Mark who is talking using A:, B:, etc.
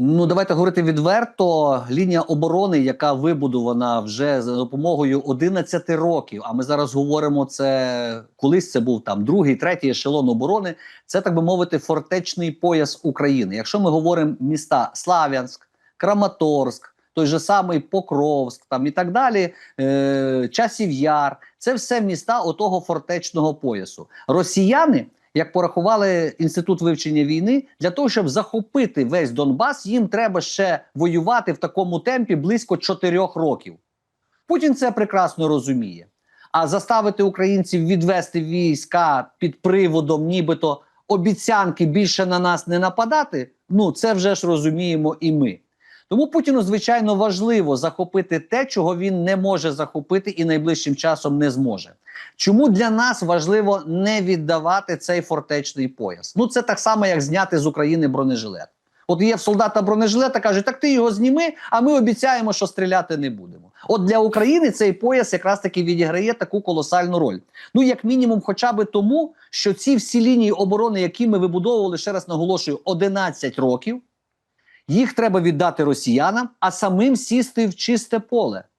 A: Ну, давайте говорити відверто. Лінія оборони, яка вибудована вже за допомогою 11 років. А ми зараз говоримо це колись це був там другий, третій ешелон оборони. Це так би мовити, фортечний пояс України. Якщо ми говоримо міста Слав'янськ, Краматорськ, той же самий Покровськ, там і так далі, е, Часів Яр, це все міста отого фортечного поясу. Росіяни як порахували інститут вивчення війни, для того, щоб захопити весь Донбас, їм треба ще воювати в такому темпі близько чотирьох років. Путін це прекрасно розуміє. А заставити українців відвести війська під приводом, нібито обіцянки більше на нас не нападати. Ну це вже ж розуміємо і ми. Тому Путіну, звичайно, важливо захопити те, чого він не може захопити і найближчим часом не зможе. Чому для нас важливо не віддавати цей фортечний пояс? Ну це так само, як зняти з України бронежилет. От є в солдата бронежилета, кажуть, так ти його зніми, а ми обіцяємо, що стріляти не будемо. От для України цей пояс якраз таки відіграє таку колосальну роль. Ну, як мінімум, хоча би тому, що ці всі лінії оборони, які ми вибудовували, ще раз наголошую, 11 років, їх треба віддати росіянам, а самим сісти в чисте поле.